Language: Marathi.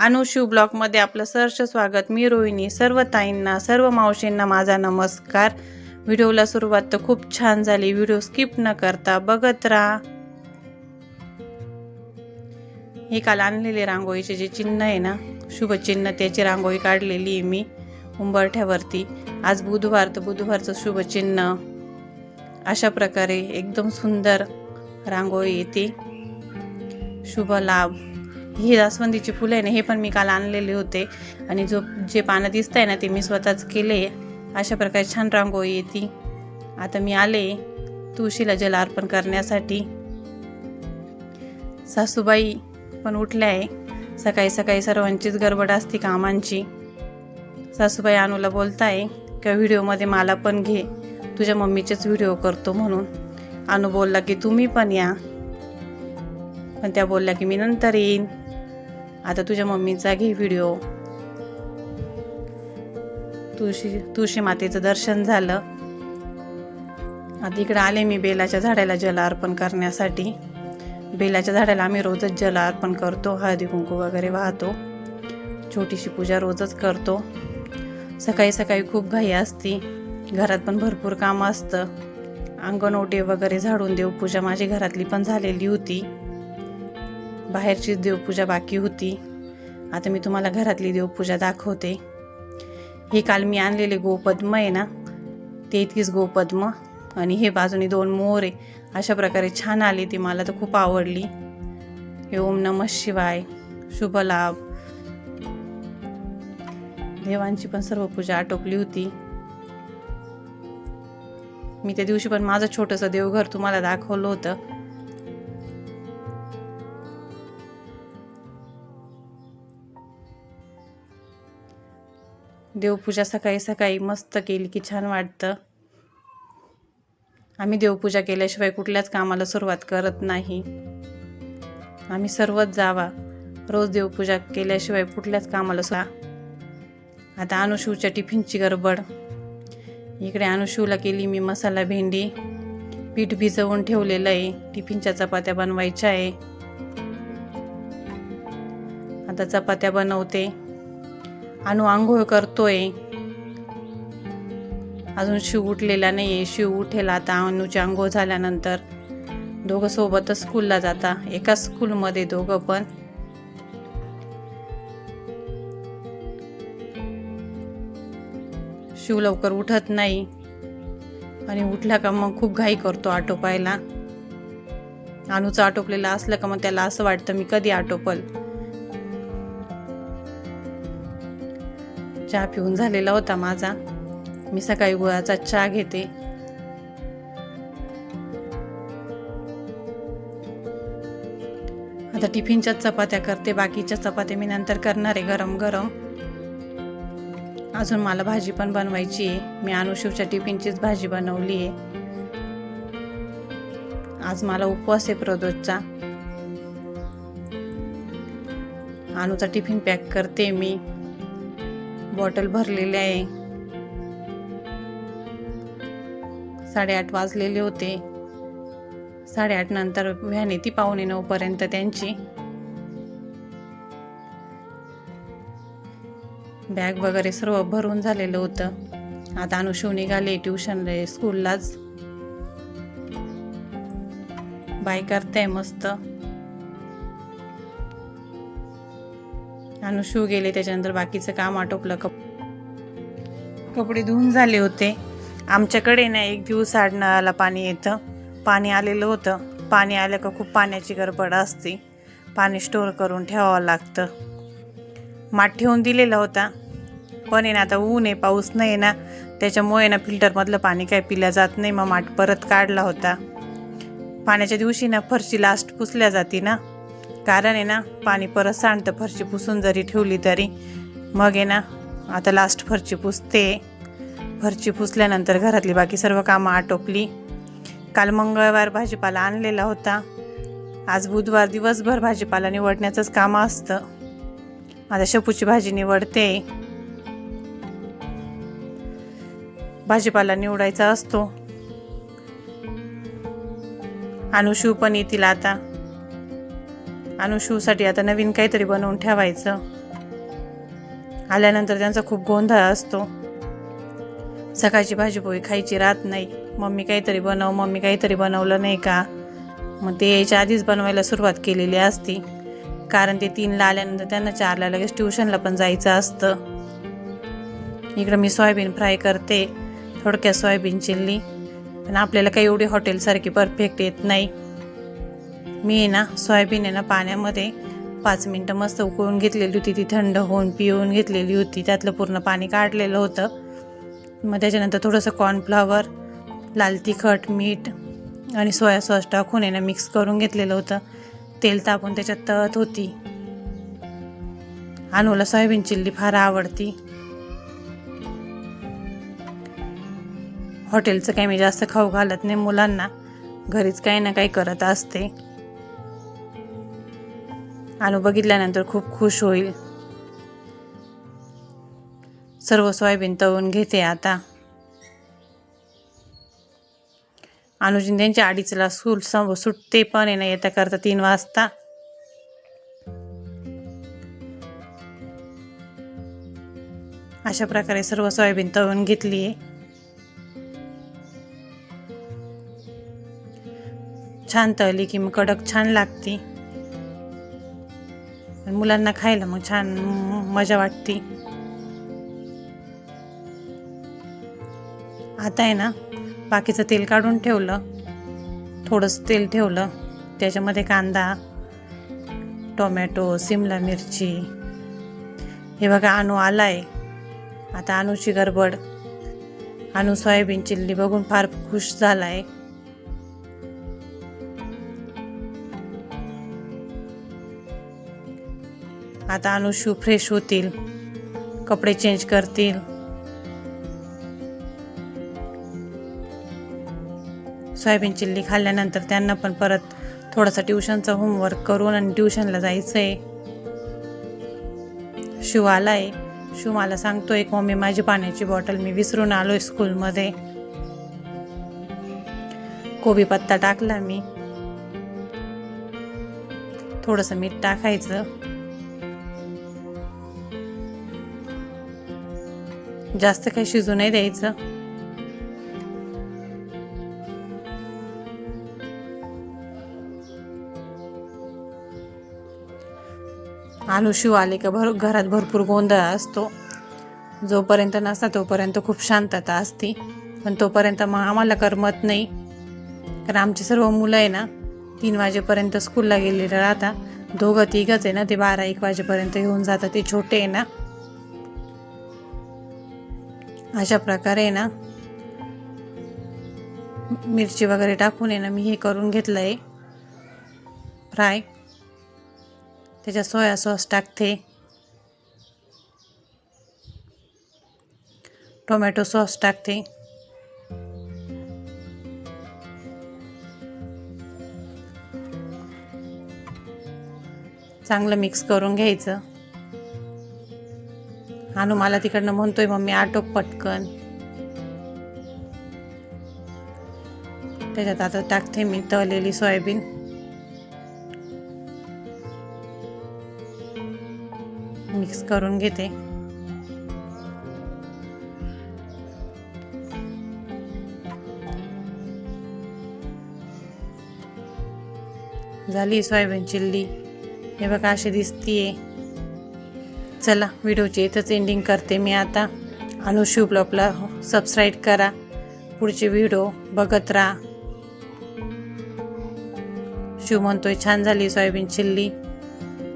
अनुशिव ब्लॉकमध्ये आपलं सहर्ष स्वागत. मी रोहिणी. सर्व ताईंना सर्व मावशींना माझा नमस्कार. व्हिडिओला सुरुवात तर खूप छान झाली. व्हिडिओ स्किप न करता बघत राहा. हे काल आणलेले रांगोळीचे जे चिन्ह आहे ना शुभचिन्ह त्याची रांगोळी काढलेली आहे मी उंबरठ्यावरती. आज बुधवार तर बुधवारचं शुभचिन्ह. अशा प्रकारे एकदम सुंदर रांगोळी येते. शुभ लाभ. ही जास्वंदीची फुलं आहे ना हे पण मी काल आणलेले होते. आणि जो जे पानं दिसत आहे ना ते मी स्वतःच केले. अशा प्रकारे छान रांगोळी येते आता मी आले तुळशीला जल अर्पण करण्यासाठी. सासूबाई पण उठल्या आहे. सकाळी सकाळी सर्वांचीच गडबड असते कामांची. सासूबाई अनुला बोलताय का व्हिडिओमध्ये मला पण घे. तुझ्या मम्मीचेच व्हिडिओ करतो म्हणून. अनु बोलला की तुम्ही पण या. पण त्या बोलल्या की मी नंतर येईन. आता तुझ्या मम्मीचा घे व्हिडिओ तुळशी तुळशी मातेचं दर्शन झालं. आता इकडे आले मी बेलाच्या झाडाला जल अर्पण करण्यासाठी. बेलाच्या झाडाला आम्ही रोजच जल अर्पण करतो हळदी कुंकू वगैरे वाहतो. छोटीशी पूजा रोजच करतो. सकाळी सकाळी खूप घाई असती. घरात पण भरपूर काम असतं. अंगण ओटे वगैरे झाडून देवपूजा माझी घरातली पण झालेली होती. बाहेरचीच देवपूजा बाकी होती. आता मी तुम्हाला घरातली देवपूजा दाखवते. हे काल मी आणलेले गोपद्म आहे ना ते इतकीच गोपद्म आणि हे बाजूने दोन मोर आहे. अशा प्रकारे छान आली ती मला तर खूप आवडली. हे ओम नम शिवाय शुभ लाभ. देवांची पण सर्व पूजा आटोपली होती. मी त्या दिवशी पण माझं छोटंसं देवघर तुम्हाला दाखवलं होतं. देवपूजा सकाळी सकाळी मस्त केली की छान वाटतं. आम्ही देवपूजा केल्याशिवाय कुठल्याच कामाला सुरुवात करत नाही. आम्ही सर्वच जावा. रोज देवपूजा केल्याशिवाय कुठल्याच कामाला सुद्धा आता अनुशिवच्या टिफिनची गडबड. इकडे अनुशिवला केली मी मसाला भेंडी. पीठ भिजवून ठेवलेलं आहे. टिफिनच्या चपात्या बनवायच्या आहे. आता चपात्या बनवते. अनु आंघोळ करतोय. अजून शिव उठलेला नाही आहे शिव उठेल आता अनुची आंघोळ झाल्यानंतर. दोघं सोबतच स्कूलला जाता. एकाच स्कूलमध्ये दोघं पण. शिव लवकर उठत नाही. आणि उठला का मग खूप घाई करतो आटोपायला अनुचं आटोपलेलं असलं का मग त्याला असं वाटतं मी कधी आटोपल? चहा पिऊन झालेला होता माझा. मी सकाळी गुळाचा चहा घेते. आता टिफिनच्याच चपात्या करते बाकीच्या चपात्या मी नंतर करणार आहे गरम गरम. अजून मला भाजी पण बनवायची आहे. मी अनुशिवच्या टिफिनचीच भाजी बनवली आहे. आज मला उपवास आहे प्रदोषचा. अनुचा टिफिन पॅक करते मी. बॉटल भरलेली आहे. साडेआठ वाजलेले होते. साडेआठ नंतर व्हॅन येते पावणे नऊ पर्यंत त्यांची. बॅग वगैरे सर्व भरून झालेलं होतं. आता अनुशिव निघाले ट्युशन स्कूललाच. बाय करते मस्त. अनुशिव गेले त्याच्यानंतर बाकीचं काम आटोपलं. कप कपडे धुवून झाले होते. आमच्याकडे ना एक दिवस आडणाला नळाला पाणी येतं. पाणी आलेलं होतं. पाणी आलं का खूप पाण्याची गडबड असते. पाणी स्टोअर करून ठेवावं लागतं. माठ ठेवून दिलेला होता. पण आहे ना आता ऊन आहे पाऊस नाही ना त्याच्यामुळे ना फिल्टरमधलं पाणी काय पिल्या जात नाही. मग माठ परत काढला होता. पाण्याच्या दिवशी ना फरशी लास्ट पुसल्या जाते ना. कारण आहे ना पाणी परत सांडतं फरशी पुसून जरी ठेवली तरी. मग आहे ना आता लास्ट फरची पुसते. फरची पुसल्यानंतर घरातली बाकी सर्व कामं आटोपली. काल मंगळवार भाजीपाला आणलेला होता. आज बुधवार दिवसभर भाजीपाला निवडण्याचंच काम असतं. आता शेपूची भाजी निवडते. भाजीपाला निवडायचा असतो. अनुशिव पण येतील आता. अनुशिवसाठी आता नवीन काहीतरी बनवून ठेवायचं. आल्यानंतर त्यांचा खूप गोंधळ असतो. सकाळची भाजीपोळी खायची राहत नाही. मम्मी काहीतरी बनव मम्मी काहीतरी बनवलं नाही का? मग ते यायच्या आधीच बनवायला सुरुवात केलेली असती. कारण ते तीनला आल्यानंतर त्यांना चारला लगेच ट्युशनला पण जायचं असतं. इकडं मी सोयाबीन फ्राय करते. थोडक्यात सोयाबीन चिल्ली. पण आपल्याला काही एवढी हॉटेलसारखी परफेक्ट येत नाही. मी आहे ना सोयाबीन आहे ना पाण्यामध्ये पाच मिनटं मस्त उकळून घेतलेली होती. ती थंड होऊन पिऊन घेतलेली होती. त्यातलं पूर्ण पाणी काढलेलं होतं. मग त्याच्यानंतर थोडंसं कॉर्नफ्लॉवर लाल तिखट मीठ आणि सोया सॉस टाकून आहे ना मिक्स करून घेतलेलं होतं. तेल तापून त्याच्यात तळत होती. अनुला सोयाबीन चिल्ली फार आवडती. हॉटेलचं काही मी जास्त खाऊ घालत नाही मुलांना. घरीच काही ना काही करत असते. अनु बघितल्यानंतर खूप खुश होईल. सर्व सोयाबीन तळून घेते आता. अनुजीन त्यांच्या अडीचला स्कूल सम सुटते पण आहे ना येता करता तीन वाजता. अशा प्रकारे सर्व सोयाबीन तळून घेतली आहे. छान तळली की मग कडक छान लागती. मुलांना खायला मग छान मजा वाटते. आता आहे ना बाकीचं तेल काढून ठेवलं. थोडंसं तेल ठेवलं. त्याच्यामध्ये कांदा टोमॅटो सिमला मिरची. हे बघा अनु आहे आता अनुची गडबड. अनु सोयाबीन चिल्ली बघून फार खुश आहे आता अनुषू फ्रेश होतील. कपडे चेंज करतील. सोयाबीन चिल्ली खाल्ल्यानंतर त्यांना पण परत थोडासा ट्युशनचा होमवर्क करून आणि ट्युशनला जायचं आहे शिव आलाय. शिव मला सांगतोय की मम्मी माझी पाण्याची बॉटल मी विसरून आलोय स्कूलमध्ये कोबी पत्ता टाकला मी. थोडंसं मीठ टाकायचं. जास्त काही शिजू नाही द्यायचं. आलू शिव आले का भर घरात भरपूर गोंधळ असतो. जोपर्यंत नसता तोपर्यंत खूप शांतता असते. पण तोपर्यंत मग आम्हाला करमत नाही. कारण आमची सर्व मुलं आहे ना तीन वाजेपर्यंत स्कूलला गेलेले राहता. दोघं तिघंच आहे ना ते बारा एक वाजेपर्यंत येऊन जातात. ते छोटे आहे ना अशा प्रकारे ना मिरची वगैरे टाकून आहे ना मी हे करून घेतलं आहे फ्राय. त्याच्यात सोया सॉस टाकते. टोमॅटो सॉस टाकते. चांगलं मिक्स करून घ्यायचं. अनु मला तिकडनं म्हणतोय मम्मी आटोप पटकन. त्याच्यात आता टाकते मी तळलेली सोयाबीन. मिक्स करून घेते. झाली सोयाबीन चिल्ली. हे बघा अशी दिसतीये. चला व्हिडिओची इथंच एंडिंग करते मी आता. अनुशिव ब्लॉगला सबस्क्राईब करा. पुढचे व्हिडिओ बघत राहा. शिव म्हणतोय छान झाली सोयाबीन चिल्ली.